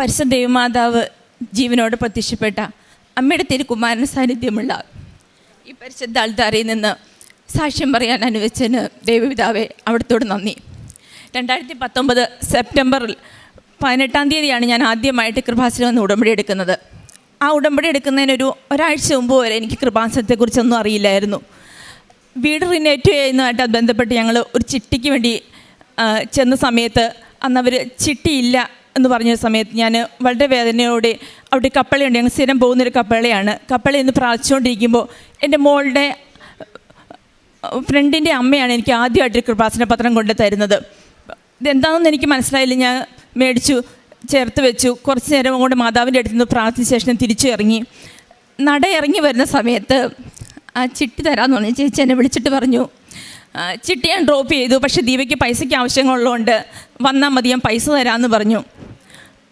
പരിശുദ്ധ ദൈവമാതാവ് ജീവനോട് പ്രത്യക്ഷപ്പെട്ട അമ്മയുടെ തിരുക്കുമാരൻ സാന്നിധ്യമുള്ള ഈ പരിശുദ്ധ ആൾത്താരയിൽ നിന്ന് സാക്ഷ്യം പറയാൻ അനുവദിച്ചതിന് ദൈവപിതാവെ അവിടത്തോട് നന്ദി. രണ്ടായിരത്തി പത്തൊമ്പത് സെപ്റ്റംബറിൽ പതിനെട്ടാം തീയതിയാണ് ഞാൻ ആദ്യമായിട്ട് കൃപാസനം എന്ന് ഉടമ്പടി എടുക്കുന്നത്. ആ ഉടമ്പടി എടുക്കുന്നതിനൊരു ഒരാഴ്ച മുമ്പ് വരെ എനിക്ക് കൃപാസനത്തെക്കുറിച്ചൊന്നും അറിയില്ലായിരുന്നു. വീട് റിനേറ്റ് ചെയ്യുന്നതായിട്ട് ബന്ധപ്പെട്ട് ഞങ്ങൾ ഒരു ചിട്ടിക്ക് വേണ്ടി ചെന്ന സമയത്ത് അന്നവർ ചിട്ടിയില്ല എന്ന് പറഞ്ഞ സമയത്ത് ഞാൻ വളരെ വേദനയോടെ അവിടെ കപ്പളിയുണ്ട്. ഞങ്ങൾ സ്ഥിരം പോകുന്നൊരു കപ്പളയാണ്. കപ്പള എന്ന് പ്രാർത്ഥിച്ചുകൊണ്ടിരിക്കുമ്പോൾ എന്റെ മോളുടെ ഫ്രണ്ടിന്റെ അമ്മയാണ് എനിക്ക് ആദ്യമായിട്ട് കൃപാസന പത്രം കൊണ്ട് തരുന്നത്. ഇതെന്താണെന്ന് എനിക്ക് മനസ്സിലായില്ല. ഞാൻ മേടിച്ചു ചേർത്ത് വെച്ചു. കുറച്ച് നേരം കൊണ്ട് മാതാവിന്റെ അടുത്ത് നിന്ന് പ്രാർത്ഥിച്ച ശേഷം തിരിച്ചു ഇറങ്ങി നട ഇറങ്ങി വരുന്ന സമയത്ത് ആ ചിട്ടി തരാമെന്ന് പറഞ്ഞു. ചേച്ചി എന്നെ വിളിച്ചിട്ട് പറഞ്ഞു. "ആ, ചിട്ടി ഞാൻ ഡ്രോപ്പ് ചെയ്തു. പക്ഷേ ദീപയ്ക്ക് പൈസയ്ക്ക് ആവശ്യങ്ങളുള്ളതുകൊണ്ട് വന്നാൽ മതി ഞാൻ പൈസ തരാമെന്ന് പറഞ്ഞു.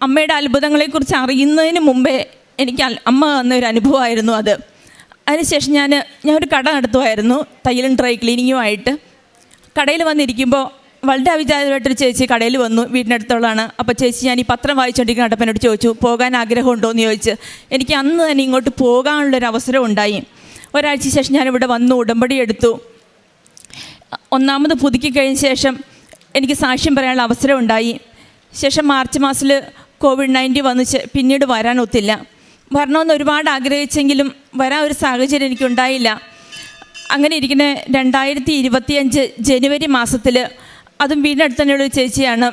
അമ്മയുടെ അത്ഭുതങ്ങളെക്കുറിച്ച് അറിയുന്നതിന് മുമ്പേ എനിക്ക് അമ്മ തന്ന ഒരു അനുഭവമായിരുന്നു അത്. അതിനുശേഷം ഞാൻ ഞാൻ ഒരു കട നടത്തുമായിരുന്നു തയ്യലും ഡ്രൈ ക്ലീനിങ്ങുമായിട്ട്. കടയിൽ വന്നിരിക്കുമ്പോൾ വളരെ അവിചാരിതമായിട്ടൊരു ചേച്ചി കടയിൽ വന്നു വീടിനടുത്തുള്ളതാണ്. അപ്പോൾ ചേച്ചി ഞാൻ ഈ പത്രം വായിച്ചുകൊണ്ടിരിക്കുന്ന നടപ്പനോട് ചോദിച്ചു പോകാൻ ആഗ്രഹമുണ്ടോ എന്ന് ചോദിച്ച്. എനിക്ക് അന്ന് തന്നെ ഇങ്ങോട്ട് പോകാനുള്ളൊരു അവസരം ഉണ്ടായി. ഒരാഴ്ച ശേഷം ഞാനിവിടെ വന്നു ഉടമ്പടി എടുത്തു. ഒന്നാമത് പുതുക്കി കഴിഞ്ഞ ശേഷം എനിക്ക് സാക്ഷ്യം പറയാനുള്ള അവസരം ഉണ്ടായി ശേഷം മാർച്ച് മാസത്തിൽ കോവിഡ് നയന്റീൻ വന്നു പിന്നീട് വരാനൊത്തില്ല. വരണമെന്ന് ഒരുപാട് ആഗ്രഹിച്ചെങ്കിലും വരാൻ ഒരു സാഹചര്യം എനിക്കുണ്ടായില്ല. അങ്ങനെ ഇരിക്കുന്ന രണ്ടായിരത്തി ഇരുപത്തിയഞ്ച് ജനുവരി മാസത്തിൽ അതും വീടിനടുത്ത് തന്നെയുള്ള ഒരു ചേച്ചിയാണ്.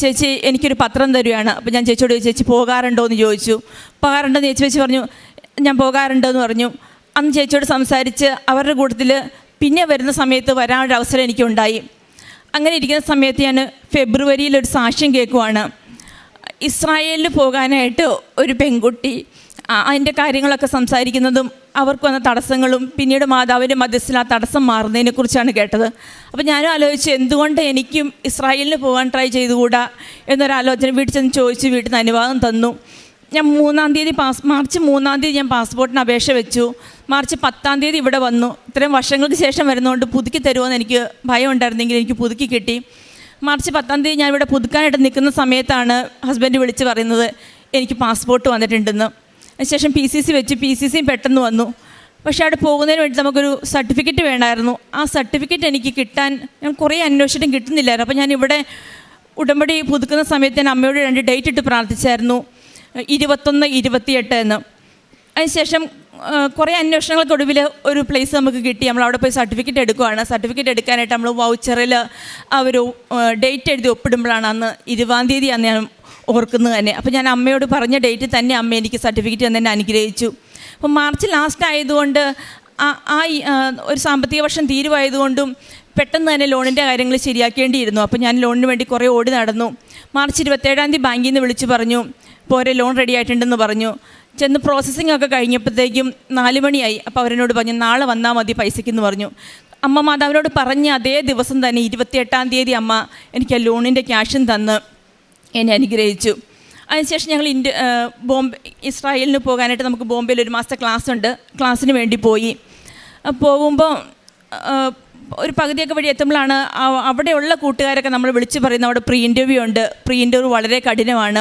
ചേച്ചി എനിക്കൊരു പത്രം തരുവാണ്. അപ്പോൾ ഞാൻ ചേച്ചിയോട് ചോദിച്ചു, ചേച്ചി പോകാറുണ്ടോ എന്ന് ചോദിച്ചു. പോകാറുണ്ടോ എന്ന് ചേച്ചി വെച്ച് പറഞ്ഞു ഞാൻ പോകാറുണ്ടോ എന്ന് പറഞ്ഞു. അന്ന് ചേച്ചിയോട് സംസാരിച്ച് അവരുടെ കൂട്ടത്തിൽ പിന്നെ വരുന്ന സമയത്ത് വരാനൊരു അവസരം എനിക്കുണ്ടായി. അങ്ങനെ ഇരിക്കുന്ന സമയത്ത് ഞാൻ ഫെബ്രുവരിയിൽ ഒരു സാക്ഷ്യം കേൾക്കുവാണ്. ഇസ്രായേലിൽ പോകാനായിട്ട് ഒരു പെൺകുട്ടി അതിന്റെ കാര്യങ്ങളൊക്കെ സംസാരിക്കുന്നതും അവർക്ക് വന്ന തടസ്സങ്ങളും പിന്നീട് മാതാവിന്റെ മധ്യസ്ഥിൽ ആ തടസ്സം മാറുന്നതിനെക്കുറിച്ചാണ് കേട്ടത്. അപ്പോൾ ഞാനും ആലോചിച്ച് എന്തുകൊണ്ട് എനിക്കും ഇസ്രായേലിന് പോകാൻ ട്രൈ ചെയ്തുകൂടാ എന്നൊരാലോചന വീട്ടിൽ ചെന്ന് ചോദിച്ച് വീട്ടിൽ നിന്ന് അനുവാദം തന്നു. ഞാൻ മൂന്നാം തീയതി പാസ് മാർച്ച് മൂന്നാം തീയതി ഞാൻ പാസ്പോർട്ടിന് അപേക്ഷ വെച്ചു. മാർച്ച് പത്താം തീയതി ഇവിടെ വന്നു. ഇത്രയും വർഷങ്ങൾക്ക് ശേഷം വരുന്നതുകൊണ്ട് പുതുക്കി തരുമോ എനിക്ക് ഭയം ഉണ്ടായിരുന്നെങ്കിൽ എനിക്ക് പുതുക്കി കിട്ടി. മാർച്ച് പത്താം തീയതി ഞാൻ ഇവിടെ പുതുക്കാനായിട്ട് നിൽക്കുന്ന സമയത്താണ് ഹസ്ബൻഡ് വിളിച്ച് പറയുന്നത് എനിക്ക് പാസ്പോർട്ട് വന്നിട്ടുണ്ടെന്ന്. അതിനുശേഷം പി സി സി വെച്ച് പി സി സിയും പെട്ടെന്ന് വന്നു. പക്ഷേ അവിടെ പോകുന്നതിന് വേണ്ടി നമുക്കൊരു സർട്ടിഫിക്കറ്റ് വേണമായിരുന്നു. ആ സർട്ടിഫിക്കറ്റ് എനിക്ക് കിട്ടാൻ ഞാൻ കുറേ അന്വേഷിച്ചിട്ടും കിട്ടുന്നില്ലായിരുന്നു. അപ്പോൾ ഞാൻ ഇവിടെ ഉടമ്പടി പുതുക്കുന്ന സമയത്ത് ഞാൻ അമ്മയോട് രണ്ട് ഡേറ്റ് ഇട്ട് പ്രാർത്ഥിച്ചായിരുന്നു. ഇരുപത്തൊന്ന് ഇരുപത്തിയെട്ട് എന്ന്. അതിനുശേഷം കുറേ അന്വേഷണങ്ങൾക്കൊടുവിൽ ഒരു പ്ലേസ് നമുക്ക് കിട്ടി. നമ്മൾ അവിടെ പോയി സർട്ടിഫിക്കറ്റ് എടുക്കുവാണ്. സർട്ടിഫിക്കറ്റ് എടുക്കാനായിട്ട് നമ്മൾ വൗച്ചറിൽ ആ ഒരു ഡേറ്റ് എഴുതി ഒപ്പിടുമ്പോഴാണ് അന്ന് ഇരുപതാം തീയതി അന്ന് ഞാൻ ഓർക്കുന്നത് തന്നെ. അപ്പോൾ ഞാൻ അമ്മയോട് പറഞ്ഞ ഡേറ്റ് തന്നെ അമ്മ എനിക്ക് സർട്ടിഫിക്കറ്റ് തന്നെ അനുഗ്രഹിച്ചു. അപ്പോൾ മാർച്ച് ലാസ്റ്റ് ആയതുകൊണ്ട് ആ ഒരു സാമ്പത്തിക വർഷം തീരുവായതുകൊണ്ടും പെട്ടെന്ന് തന്നെ ലോണിന്റെ കാര്യങ്ങൾ ശരിയാക്കേണ്ടിയിരുന്നു. അപ്പോൾ ഞാൻ ലോണിന് വേണ്ടി കുറേ ഓടി നടന്നു. മാർച്ച് ഇരുപത്തേഴാം തീയതി ബാങ്കിൽ നിന്ന് വിളിച്ച് പറഞ്ഞു. പോരെ ലോൺ റെഡി ആയിട്ടുണ്ടെന്ന് പറഞ്ഞു. ചെന്ന് പ്രോസസ്സിംഗ് ഒക്കെ കഴിഞ്ഞപ്പോഴത്തേക്കും നാല് മണിയായി. അപ്പോൾ അവരെന്നോട് പറഞ്ഞു നാളെ വന്നാൽ മതി പൈസയ്ക്കെന്ന് പറഞ്ഞു. അമ്മ മാതാവിനോട് പറഞ്ഞ അതേ ദിവസം തന്നെ ഇരുപത്തിയെട്ടാം തീയതി അമ്മ എനിക്ക് ആ ലോണിന്റെ ക്യാഷും തന്ന് എന്നെ അനുഗ്രഹിച്ചു. അതിനുശേഷം ഞങ്ങൾ ഇന്ത്യ ബോംബെ ഇസ്രായേലിന് പോകാനായിട്ട് നമുക്ക് ബോംബെയിൽ ഒരു മാസത്തെ ക്ലാസ് ഉണ്ട്. ക്ലാസ്സിന് വേണ്ടി പോയി. പോകുമ്പോൾ ഒരു പകുതിയൊക്കെ വഴി എത്തുമ്പോഴാണ് അവിടെയുള്ള കൂട്ടുകാരൊക്കെ നമ്മൾ വിളിച്ച് പറയുന്നത്. അവിടെ പ്രീ ഇന്റർവ്യൂ ഉണ്ട്. പ്രീ ഇന്റർവ്യൂ വളരെ കഠിനമാണ്.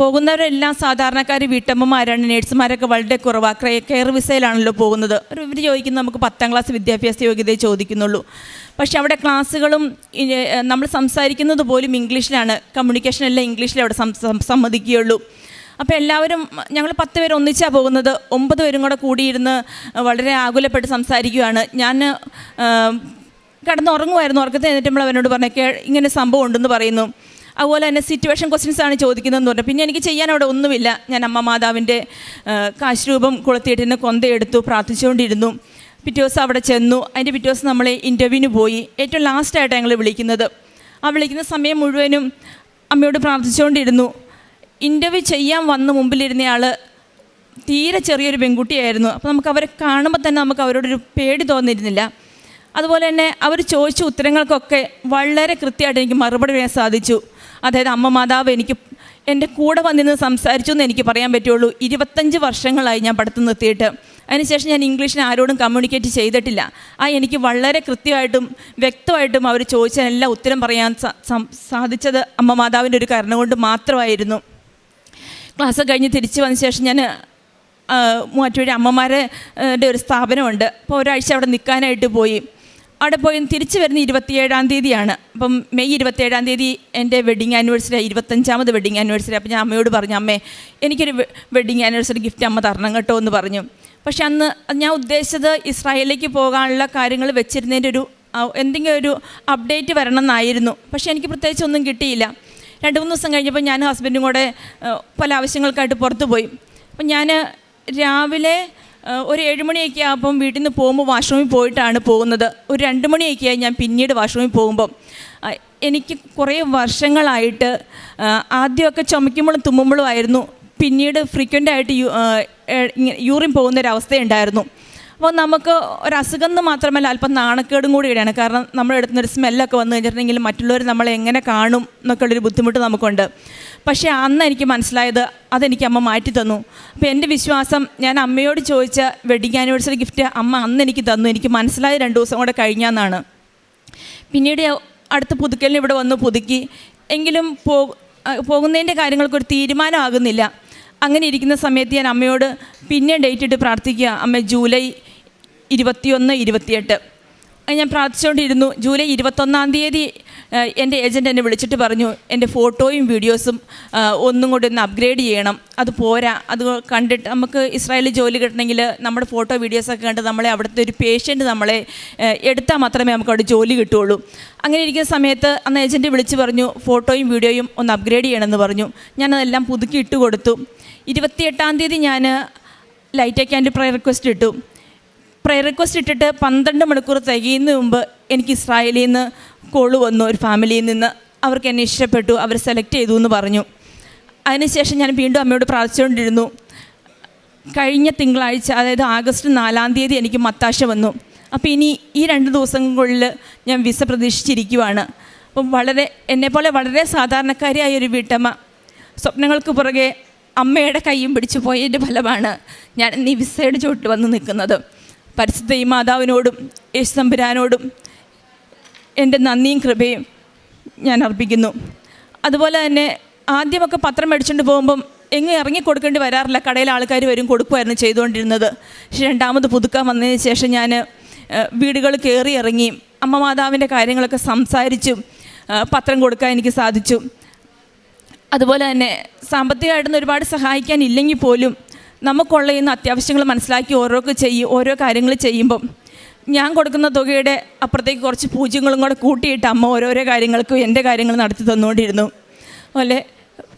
പോകുന്നവരെല്ലാം സാധാരണക്കാർ വീട്ടമ്മമാരാണ് നേഴ്സുമാരൊക്കെ വളരെ കുറവാണ് കെയർ വിസയിലാണല്ലോ പോകുന്നത്. ഒരു ഇവർ ചോദിക്കുന്ന നമുക്ക് പത്താം ക്ലാസ് വിദ്യാഭ്യാസ യോഗ്യതയെ ചോദിക്കുന്നുള്ളൂ. പക്ഷെ അവിടെ ക്ലാസ്സുകളും നമ്മൾ സംസാരിക്കുന്നത് പോലും ഇംഗ്ലീഷിലാണ്. കമ്മ്യൂണിക്കേഷൻ എല്ലാം ഇംഗ്ലീഷിൽ അവിടെ സമ്മതിക്കുകയുള്ളൂ. അപ്പോൾ എല്ലാവരും ഞങ്ങൾ പത്ത് പേര് ഒന്നിച്ചാണ് പോകുന്നത്. ഒമ്പത് പേരും കൂടെ കൂടിയിരുന്ന് വളരെ ആകുലപ്പെട്ട് സംസാരിക്കുകയാണ്. ഞാൻ കടന്നുറങ്ങുമായിരുന്നു ഉറക്കത്തെ എന്നിട്ട് നമ്മൾ അവനോട് പറഞ്ഞു ഇങ്ങനെ സംഭവം ഉണ്ടെന്ന് പറയുന്നു. അതുപോലെ തന്നെ സിറ്റുവേഷൻ ക്വസ്റ്റ്യൻസ് ആണ് ചോദിക്കുന്നതെന്ന് പറഞ്ഞു. പിന്നെ എനിക്ക് ചെയ്യാൻ അവിടെ ഒന്നുമില്ല. ഞാൻ അമ്മ മാതാവിന്റെ കാശുരൂപം കൊളുത്തിയിട്ടിരുന്ന് കൊന്തയെടുത്തു പ്രാർത്ഥിച്ചുകൊണ്ടിരുന്നു. പിറ്റേ ദിവസം അവിടെ ചെന്നു. അതിന്റെ പിറ്റേ ദിവസം നമ്മൾ ഇന്റർവ്യൂവിന് പോയി. ഏറ്റവും ലാസ്റ്റായിട്ടാണ് ഞങ്ങൾ വിളിക്കുന്നത്. ആ വിളിക്കുന്ന സമയം മുഴുവനും അമ്മയോട് പ്രാർത്ഥിച്ചുകൊണ്ടിരുന്നു. ഇന്റർവ്യൂ ചെയ്യാൻ വന്ന് മുമ്പിലിരുന്നയാൾ തീരെ ചെറിയൊരു പെൺകുട്ടിയായിരുന്നു. അപ്പോൾ നമുക്ക് അവരെ കാണുമ്പോൾ തന്നെ നമുക്ക് അവരോടൊരു പേടി തോന്നിയിരുന്നില്ല. അതുപോലെ തന്നെ അവർ ചോദിച്ച ഉത്തരങ്ങൾക്കൊക്കെ വളരെ കൃത്യമായിട്ട് എനിക്ക് മറുപടി പറയാൻ സാധിച്ചു. അതായത് അമ്മ മാതാവ് എനിക്ക് എന്റെ കൂടെ വന്നിരുന്ന് സംസാരിച്ചു എന്ന് എനിക്ക് പറയാൻ പറ്റുള്ളൂ. ഇരുപത്തഞ്ച് വർഷങ്ങളായി ഞാൻ പഠിത്തം നിർത്തിയിട്ട്. അതിനുശേഷം ഞാൻ ഇംഗ്ലീഷിന് ആരോടും കമ്മ്യൂണിക്കേറ്റ് ചെയ്തിട്ടില്ല. ആ എനിക്ക് വളരെ കൃത്യമായിട്ടും വ്യക്തമായിട്ടും അവർ ചോദിച്ചതിനെല്ലാം ഉത്തരം പറയാൻ സാധിച്ചത് അമ്മ മാതാവിന്റെ ഒരു കാരണം കൊണ്ട് മാത്രമായിരുന്നു. ക്ലാസ് കഴിഞ്ഞ് തിരിച്ചു വന്ന ശേഷം ഞാൻ മറ്റൊരു അമ്മമാരുടെ ഒരു സ്ഥാപനമുണ്ട്. അപ്പോൾ ഒരാഴ്ച അവിടെ നിൽക്കാനായിട്ട് പോയി. അവിടെ പോയി തിരിച്ചു വരുന്ന ഇരുപത്തിയേഴാം തീയതിയാണ്. അപ്പം മെയ് ഇരുപത്തിയേഴാം തീയതി എന്റെ വെഡിങ് ആനിവേഴ്സറി ഇരുപത്തഞ്ചാമത് വെഡിങ് ആനിവേഴ്സറി അപ്പം ഞാൻ അമ്മയോട് പറഞ്ഞു അമ്മേ എനിക്കൊരു വെഡിങ് ആനിവേഴ്സറി ഗിഫ്റ്റ് അമ്മ തരണം കേട്ടോ എന്ന് പറഞ്ഞു. പക്ഷെ അന്ന് ഞാൻ ഉദ്ദേശിച്ചത് ഇസ്രായേലിലേക്ക് പോകാനുള്ള കാര്യങ്ങൾ വെച്ചിരുന്നതിന്റെ ഒരു എന്തെങ്കിലും ഒരു അപ്ഡേറ്റ് വരണം എന്നായിരുന്നു. പക്ഷേ എനിക്ക് പ്രത്യേകിച്ച് ഒന്നും കിട്ടിയില്ല. രണ്ട് മൂന്ന് ദിവസം കഴിഞ്ഞപ്പോൾ ഞാൻ ഹസ്ബൻഡും കൂടെ പല ആവശ്യങ്ങൾക്കായിട്ട് പുറത്തു പോയി. അപ്പം ഞാൻ രാവിലെ ഒരു ഏഴുമണിയൊക്കെ ആകുമ്പം വീട്ടിൽ നിന്ന് പോകുമ്പോൾ വാഷ്റൂമിൽ പോയിട്ടാണ് പോകുന്നത്. ഒരു രണ്ട് മണിയൊക്കെയായി ഞാൻ പിന്നീട് വാഷ്റൂമിൽ പോകുമ്പം. എനിക്ക് കുറേ വർഷങ്ങളായിട്ട് ആദ്യമൊക്കെ ചുമയ്ക്കുമ്പോഴും തുമ്മുമ്പോഴും ആയിരുന്നു. പിന്നീട് ഫ്രീക്വന്റ് ആയിട്ട് യൂറിൻ പോകുന്നൊരവസ്ഥയുണ്ടായിരുന്നു അപ്പോൾ നമുക്ക് ഒരു അസുഖം എന്ന് മാത്രമല്ല അല്പം നാണക്കേടും കൂടിയാണ് കാരണം നമ്മുടെ അടുത്തുനിന്ന് ഒരു സ്മെല്ലൊക്കെ വന്നു കഴിഞ്ഞിട്ടുണ്ടെങ്കിൽ മറ്റുള്ളവർ നമ്മളെ എങ്ങനെ കാണും എന്നൊക്കെയുള്ളൊരു ബുദ്ധിമുട്ട് നമുക്കുണ്ട്. പക്ഷേ അന്ന് എനിക്ക് മനസ്സിലായത് അതെനിക്ക് അമ്മ മാറ്റി തന്നു. അപ്പോൾ എന്റെ വിശ്വാസം ഞാൻ അമ്മയോട് ചോദിച്ച വെഡിങ് ആനിവേഴ്സറി ഗിഫ്റ്റ് അമ്മ അന്ന് എനിക്ക് തന്നു. എനിക്ക് മനസ്സിലായ രണ്ട് ദിവസം കൂടെ കഴിഞ്ഞാന്നാണ്. പിന്നീട് അടുത്ത പുതുക്കലിന് ഇവിടെ വന്ന് പുതുക്കി. എങ്കിലും പോ പോകുന്നതിന്റെ കാര്യങ്ങൾക്കൊരു തീരുമാനമാകുന്നില്ല. അങ്ങനെ ഇരിക്കുന്ന സമയത്ത് ഞാൻ അമ്മയോട് പിന്നെ ഡേറ്റ് ഇട്ട് പ്രാർത്ഥിക്കുക. അമ്മ ജൂലൈ ഇരുപത്തിയൊന്ന് ഇരുപത്തിയെട്ട്. ഞാൻ പ്രാർത്ഥിച്ചുകൊണ്ടിരുന്നു. ജൂലൈ ഇരുപത്തൊന്നാം തീയതി എന്റെ ഏജന്റ് എന്നെ വിളിച്ചിട്ട് പറഞ്ഞു എന്റെ ഫോട്ടോയും വീഡിയോസും ഒന്നും കൂടി ഒന്ന് അപ്ഗ്രേഡ് ചെയ്യണം. അത് പോരാ. അത് കണ്ടിട്ട് നമുക്ക് ഇസ്രായേലിൽ ജോലി കിട്ടണമെങ്കിൽ നമ്മുടെ ഫോട്ടോ വീഡിയോസൊക്കെ കണ്ട് നമ്മളെ അവിടുത്തെ ഒരു പേഷ്യന്റ് നമ്മളെ എടുത്താൽ മാത്രമേ നമുക്ക് അവിടെ ജോലി കിട്ടുകയുള്ളൂ. അങ്ങനെ ഇരിക്കുന്ന സമയത്ത് അന്ന് ഏജന്റ് വിളിച്ച് പറഞ്ഞു ഫോട്ടോയും വീഡിയോയും ഒന്ന് അപ്ഗ്രേഡ് ചെയ്യണമെന്ന് പറഞ്ഞു. ഞാനതെല്ലാം പുതുക്കി ഇട്ട് കൊടുത്തു ഇരുപത്തിയെട്ടാം തീയതി ഞാൻ ലൈറ്റ് ആൻഡ് പ്രയർ റിക്വസ്റ്റ് ഇട്ടു. പ്രയർ റിക്വസ്റ്റ് ഇട്ടിട്ട് പന്ത്രണ്ട് മണിക്കൂർ തികയുന്ന മുമ്പ് എനിക്ക് ഇസ്രായേലിൽ നിന്ന് കോൾ വന്നു ഒരു ഫാമിലിയിൽ നിന്ന്. അവർക്ക് എന്നെ ഇഷ്ടപ്പെട്ടു അവർ സെലക്ട് ചെയ്തു എന്ന് പറഞ്ഞു. അതിനുശേഷം ഞാൻ വീണ്ടും അമ്മയോട് പ്രാർത്ഥിച്ചുകൊണ്ടിരുന്നു. കഴിഞ്ഞ തിങ്കളാഴ്ച അതായത് ആഗസ്റ്റ് നാലാം തീയതി എനിക്ക് മത്താശ വന്നു. അപ്പോൾ ഇനി ഈ രണ്ട് ദിവസങ്ങളിൽ ഞാൻ വിസ പ്രതീക്ഷിച്ചിരിക്കുവാണ്. അപ്പം വളരെ എന്നെപ്പോലെ വളരെ സാധാരണക്കാരിയായ ഒരു വീട്ടമ്മ സ്വപ്നങ്ങൾക്ക് പുറകെ അമ്മയുടെ കൈയും പിടിച്ചു പോയതിന്റെ ഫലമാണ് ഞാൻ ഇന്ന് ഈ വിസയുടെ ചോട്ടിൽ വന്ന് നിൽക്കുന്നത്. പരിശുദ്ധ ഈ മാതാവിനോടും യേശു തമ്പുരാനോടും എന്റെ നന്ദിയും കൃപയും ഞാൻ അർപ്പിക്കുന്നു. അതുപോലെ തന്നെ ആദ്യമൊക്കെ പത്രം മേടിച്ചുകൊണ്ട് പോകുമ്പം എങ്ങും ഇറങ്ങി കൊടുക്കേണ്ടി വരാറില്ല. കടയിൽ ആൾക്കാർ വരും കൊടുക്കുമായിരുന്നു ചെയ്തുകൊണ്ടിരുന്നത്. പക്ഷെ രണ്ടാമത് പുതുക്കാൻ വന്നതിന് ശേഷം ഞാൻ വീടുകൾ കയറി ഇറങ്ങി അമ്മ മാതാവിന്റെ കാര്യങ്ങളൊക്കെ സംസാരിച്ചും പത്രം കൊടുക്കാൻ എനിക്ക് സാധിച്ചു. അതുപോലെ തന്നെ സാമ്പത്തികമായിട്ടൊന്നും ഒരുപാട് സഹായിക്കാൻ ഇല്ലെങ്കിൽ പോലും നമുക്കുള്ള ഇന്ന് അത്യാവശ്യങ്ങൾ മനസ്സിലാക്കി ഓരോക്കെ ചെയ്യും ഓരോ കാര്യങ്ങൾ ചെയ്യുമ്പം ഞാൻ കൊടുക്കുന്ന തുകയുടെ അപ്പുറത്തേക്ക് കുറച്ച് പൂജ്യങ്ങളും കൂടെ കൂട്ടിയിട്ട് അമ്മ ഓരോരോ കാര്യങ്ങൾക്കും എന്റെ കാര്യങ്ങൾ നടത്തി തന്നുകൊണ്ടിരുന്നു. അതുപോലെ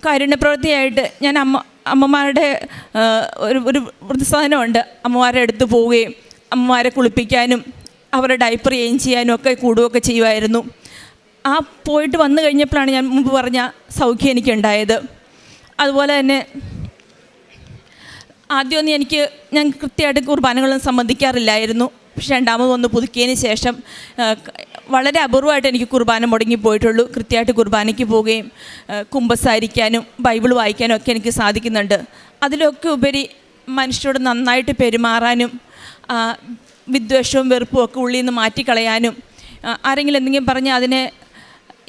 കാരുണ്യപ്രവൃത്തിയായിട്ട് ഞാൻ അമ്മ അമ്മമാരുടെ ഒരു ഒരു വൃദ്ധസാധനമുണ്ട്. അമ്മമാരെ എടുത്തു പോവുകയും അമ്മമാരെ കുളിപ്പിക്കാനും അവരുടെ ഡൈപ്പർ ചേഞ്ച് ചെയ്യാനും ഒക്കെ കൂടുകയൊക്കെ ചെയ്യുമായിരുന്നു. ആ പോയിട്ട് വന്നു കഴിഞ്ഞപ്പോഴാണ് ഞാൻ മുമ്പ് പറഞ്ഞ സൗഖ്യം എനിക്കുണ്ടായത്. അതുപോലെ തന്നെ ആദ്യമൊന്നും എനിക്ക് ഞാൻ കൃത്യമായിട്ട് കുർബാനകളൊന്നും സംബന്ധിക്കാറില്ലായിരുന്നു. പക്ഷെ രണ്ടാമത് ഒന്ന് പുതുക്കിയതിന് ശേഷം വളരെ അപൂർവമായിട്ട് എനിക്ക് കുർബാന മുടങ്ങിപ്പോയിട്ടുള്ളൂ കൃത്യമായിട്ട് കുർബാനയ്ക്ക് പോവുകയും കുമ്പസാരിക്കാനും ബൈബിൾ വായിക്കാനും ഒക്കെ എനിക്ക് സാധിക്കുന്നുണ്ട്. അതിലൊക്കെ ഉപരി മനുഷ്യരോട് നന്നായിട്ട് പെരുമാറാനും വിദ്വേഷവും വെറുപ്പും ഒക്കെ ഉള്ളിൽ നിന്ന് മാറ്റിക്കളയാനും ആരെങ്കിലും എന്തെങ്കിലും പറഞ്ഞാൽ അതിനെ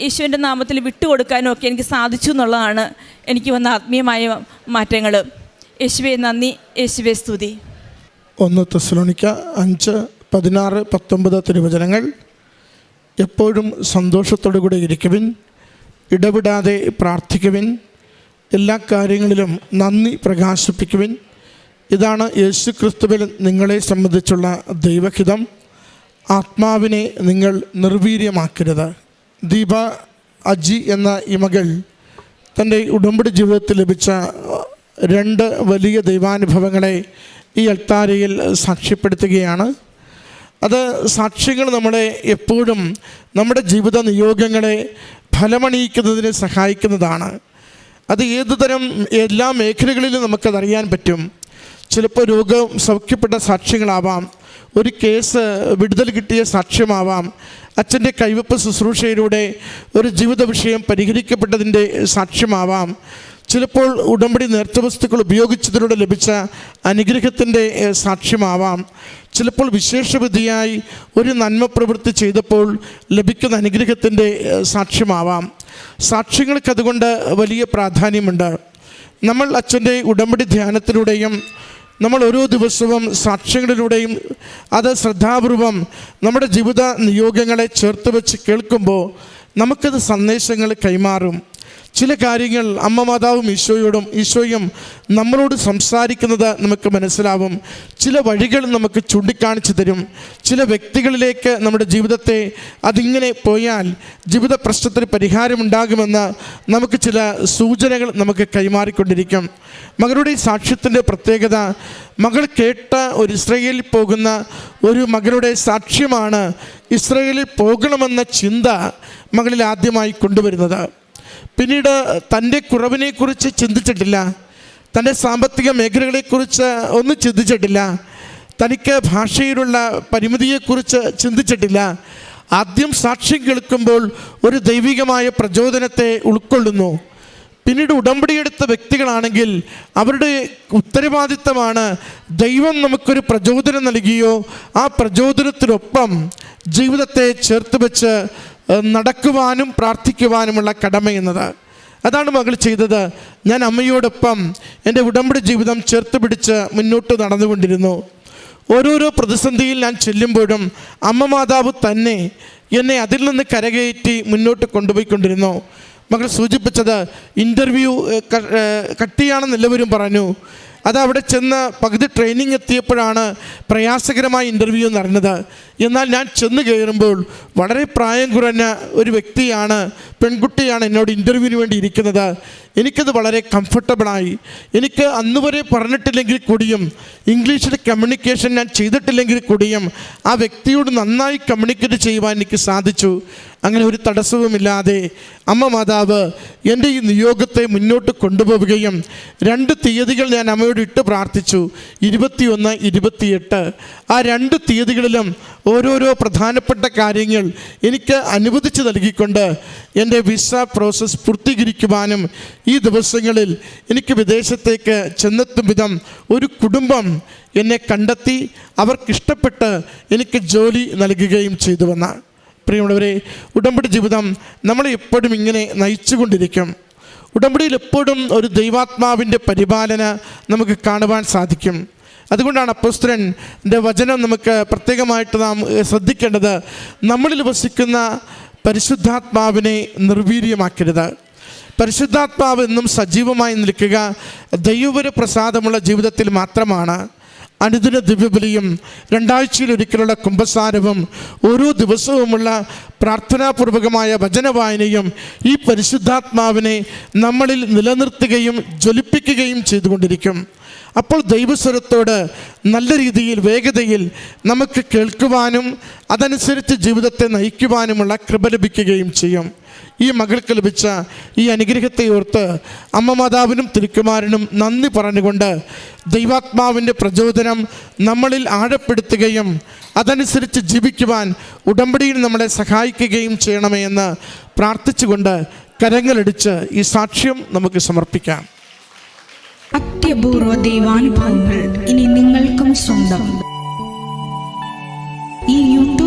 യേശുവിന്റെ നാമത്തിൽ വിട്ടുകൊടുക്കാനും ഒക്കെ എനിക്ക് സാധിച്ചു എന്നുള്ളതാണ് എനിക്ക് വന്ന ആത്മീയമായ മാറ്റങ്ങൾ യേശുവെ നന്ദി. യേശുവെ സ്തുതി. ഒന്ന് തെസ്സലോണിക്ക അഞ്ച് പതിനാറ് പത്തൊമ്പത് തിരുവചനങ്ങൾ. എപ്പോഴും സന്തോഷത്തോടു കൂടെ ഇരിക്കുവിൻ. ഇടപെടാതെ പ്രാർത്ഥിക്കുവിൻ. എല്ലാ കാര്യങ്ങളിലും നന്ദി പ്രകാശിപ്പിക്കുവിൻ. ഇതാണ് യേശു ക്രിസ്തുവിൽ നിങ്ങളെ സംബന്ധിച്ചുള്ള ദൈവഹിതം. ആത്മാവിനെ നിങ്ങൾ നിർവീര്യമാക്കരുത്. ദീപ അജി എന്ന ഇമകൾ മകൾ തന്റെ ഉടമ്പടി ജീവിതത്തിൽ ലഭിച്ച രണ്ട് വലിയ ദൈവാനുഭവങ്ങളെ ഈ അൾത്താരയിൽ സാക്ഷ്യപ്പെടുത്തുകയാണ്. അത് സാക്ഷികൾ നമ്മളെ എപ്പോഴും നമ്മുടെ ജീവിത നിയോഗങ്ങളെ ഫലമണിയിക്കുന്നതിന് സഹായിക്കുന്നതാണ്. അത് ഏതുതരം എല്ലാ മേഖലകളിലും നമുക്കതറിയാൻ പറ്റും. ചിലപ്പോൾ രോഗം സൗഖ്യപ്പെട്ട സാക്ഷ്യങ്ങളാവാം. ഒരു കേസ് വിടുതൽ കിട്ടിയ സാക്ഷ്യമാവാം. അച്ഛന്റെ കൈവപ്പ് ശുശ്രൂഷയിലൂടെ ഒരു ജീവിത വിഷയം പരിഹരിക്കപ്പെട്ടതിന്റെ സാക്ഷ്യമാവാം. ചിലപ്പോൾ ഉടമ്പടി നേർച്ച വസ്തുക്കൾ ഉപയോഗിച്ചതിലൂടെ ലഭിച്ച അനുഗ്രഹത്തിന്റെ സാക്ഷ്യമാവാം. ചിലപ്പോൾ വിശേഷവിധിയായി ഒരു നന്മ പ്രവൃത്തി ചെയ്തപ്പോൾ ലഭിക്കുന്ന അനുഗ്രഹത്തിന്റെ സാക്ഷ്യമാവാം. സാക്ഷ്യങ്ങൾക്ക് അതുകൊണ്ട് വലിയ പ്രാധാന്യമുണ്ട്. നമ്മൾ അച്ഛന്റെ ഉടമ്പടി ധ്യാനത്തിലൂടെയും നമ്മൾ ഓരോ ദിവസവും സാക്ഷ്യങ്ങളിലൂടെയും അത് ശ്രദ്ധാപൂർവം നമ്മുടെ ജീവിത നിയോഗങ്ങളെ ചേർത്ത് വെച്ച് കേൾക്കുമ്പോൾ നമുക്കത് സന്ദേശങ്ങൾ കൈമാറും. ചില കാര്യങ്ങൾ അമ്മ മാതാവും ഈശോയോടും ഈശോയും നമ്മളോട് സംസാരിക്കുന്നത് നമുക്ക് മനസ്സിലാവും. ചില വഴികൾ നമുക്ക് ചൂണ്ടിക്കാണിച്ചു തരും. ചില വ്യക്തികളിലേക്ക് നമ്മുടെ ജീവിതത്തെ അതിങ്ങനെ പോയാൽ ജീവിത പ്രശ്നത്തിന് പരിഹാരമുണ്ടാകുമെന്ന് നമുക്ക് ചില സൂചനകൾ നമുക്ക് കൈമാറിക്കൊണ്ടിരിക്കും. മകളുടെ സാക്ഷ്യത്തിന്റെ പ്രത്യേകത മകൾ കേട്ട ഒരു ഇസ്രയേലിൽ പോകുന്ന ഒരു മകളുടെ സാക്ഷ്യമാണ് ഇസ്രയേലിൽ പോകണമെന്ന ചിന്ത മകളിൽ ആദ്യമായി കൊണ്ടുവരുന്നത്. പിന്നീട് തന്റെ കുറവിനെക്കുറിച്ച് ചിന്തിച്ചിട്ടില്ല. തന്റെ സാമ്പത്തിക മേഖലകളെക്കുറിച്ച് ഒന്നും ചിന്തിച്ചിട്ടില്ല. തനിക്ക് ഭാഷയിലുള്ള പരിമിതിയെക്കുറിച്ച് ചിന്തിച്ചിട്ടില്ല. ആദ്യം സാക്ഷ്യം കേൾക്കുമ്പോൾ ഒരു ദൈവികമായ പ്രചോദനത്തെ ഉൾക്കൊള്ളുന്നു. പിന്നീട് ഉടമ്പടിയെടുത്ത വ്യക്തികളാണെങ്കിൽ അവരുടെ ഉത്തരവാദിത്തമാണ് ദൈവം നമുക്കൊരു പ്രചോദനം നൽകിയോ ആ പ്രചോദനത്തിനൊപ്പം ജീവിതത്തെ ചേർത്ത് വെച്ച് നടക്കുവാനും പ്രാർത്ഥിക്കുവാനുമുള്ള കടമയെന്നത് അതാണ് മകൾ ചെയ്തത്. ഞാൻ അമ്മയോടൊപ്പം എന്റെ ഉടമ്പടി ജീവിതം ചേർത്ത് പിടിച്ച് മുന്നോട്ട് നടന്നുകൊണ്ടിരുന്നു. ഓരോരോ പ്രതിസന്ധിയിൽ ഞാൻ ചെല്ലുമ്പോഴും അമ്മ മാതാവ് തന്നെ എന്നെ അതിൽ നിന്ന് കരകയറ്റി മുന്നോട്ട് കൊണ്ടുപോയിക്കൊണ്ടിരുന്നു. മകൾ സൂചിപ്പിച്ചത് ഇന്റർവ്യൂ കട്ടിയാണെന്ന് എല്ലാവരും പറഞ്ഞു. അത് അവിടെ ചെന്ന് പകുതി ട്രെയിനിങ് എത്തിയപ്പോഴാണ് പ്രയാസകരമായ ഇന്റർവ്യൂ നടന്നത് എന്നാൽ ഞാൻ ചെന്ന് കയറുമ്പോൾ വളരെ പ്രായം കുറഞ്ഞ ഒരു വ്യക്തിയാണ് പെൺകുട്ടിയാണ് എന്നോട് ഇന്റർവ്യൂവിന് വേണ്ടി ഇരിക്കുന്നത്. എനിക്കത് വളരെ കംഫർട്ടബിളായി എനിക്ക് അന്ന് വരെ പറഞ്ഞിട്ടില്ലെങ്കിൽ കൂടിയും ഇംഗ്ലീഷിൽ കമ്മ്യൂണിക്കേഷൻ ഞാൻ ചെയ്തിട്ടില്ലെങ്കിൽ കൂടിയും ആ വ്യക്തിയോട് നന്നായി കമ്മ്യൂണിക്കേറ്റ് ചെയ്യുവാൻ എനിക്ക് സാധിച്ചു. അങ്ങനെ ഒരു തടസ്സവുമില്ലാതെ അമ്മ മാതാവ് എന്റെ ഈ നിയോഗത്തെ മുന്നോട്ട് കൊണ്ടുപോവുകയും രണ്ട് തീയതികൾ ഞാൻ അമ്മയോട് ഇട്ട് പ്രാർത്ഥിച്ചു. ഇരുപത്തിയൊന്ന് ഇരുപത്തിയെട്ട്. ആ രണ്ട് തീയതികളിലും ഓരോരോ പ്രധാനപ്പെട്ട കാര്യങ്ങൾ എനിക്ക് അനുവദിച്ച് നൽകിക്കൊണ്ട് എന്റെ വിസ പ്രോസസ്സ് പൂർത്തീകരിക്കുവാനും ഈ ദിവസങ്ങളിൽ എനിക്ക് വിദേശത്തേക്ക് ചെന്നെത്തും വിധം ഒരു കുടുംബം എന്നെ കണ്ടെത്തി അവർക്കിഷ്ടപ്പെട്ട് എനിക്ക് ജോലി നൽകുകയും ചെയ്തു വന്ന. പ്രിയമുള്ളവരെ ഉടമ്പടി ജീവിതം നമ്മളെ എപ്പോഴും ഇങ്ങനെ നയിച്ചുകൊണ്ടിരിക്കും. ഉടമ്പടിയിൽ എപ്പോഴും ഒരു ദൈവാത്മാവിന്റെ പരിപാലന നമുക്ക് കാണുവാൻ സാധിക്കും. അതുകൊണ്ടാണ് അപ്പോസ്തരന്റെ വചനം നമുക്ക് പ്രത്യേകമായിട്ട് നാം ശ്രദ്ധിക്കേണ്ടത്. നമ്മളിൽ വസിക്കുന്ന പരിശുദ്ധാത്മാവിനെ നിർവീര്യമാക്കരുത്. പരിശുദ്ധാത്മാവ് എന്നും സജീവമായി നിൽക്കുക ദൈവപര പ്രസാദമുള്ള ജീവിതത്തിൽ മാത്രമാണ്. അനുദിന ദിവ്യബലിയും രണ്ടാഴ്ചയിലൊരിക്കലുള്ള കുംഭസാരവും ഓരോ ദിവസവുമുള്ള പ്രാർത്ഥനാപൂർവകമായ വചനവായനയും ഈ പരിശുദ്ധാത്മാവിനെ നമ്മളിൽ നിലനിർത്തുകയും ജ്വലിപ്പിക്കുകയും ചെയ്തുകൊണ്ടിരിക്കും. അപ്പോൾ ദൈവസ്വരത്തോട് നല്ല രീതിയിൽ വേഗതയിൽ നമുക്ക് കേൾക്കുവാനും അതനുസരിച്ച് ജീവിതത്തെ നയിക്കുവാനുമുള്ള കൃപ ലഭിക്കുകയും ചെയ്യും. ഈ മകൾക്ക് ലഭിച്ച ഈ അനുഗ്രഹത്തെ ഓർത്ത് അമ്മ മാതാവിനും തിരുക്കുമാരനും നന്ദി പറഞ്ഞുകൊണ്ട് ദൈവാത്മാവിന്റെ പ്രചോദനം നമ്മളിൽ ആഴപ്പെടുത്തുകയും അതനുസരിച്ച് ജീവിക്കുവാൻ ഉടമ്പടിയിൽ നമ്മളെ സഹായിക്കുകയും ചെയ്യണമേ എന്ന് പ്രാർത്ഥിച്ചുകൊണ്ട് കരങ്ങളടിച്ച് ഈ സാക്ഷ്യം നമുക്ക് സമർപ്പിക്കാം. അത്യപൂർവ ദൈവാനുഭവങ്ങൾ ഇനി നിങ്ങൾക്കും സ്വന്തം. ഈ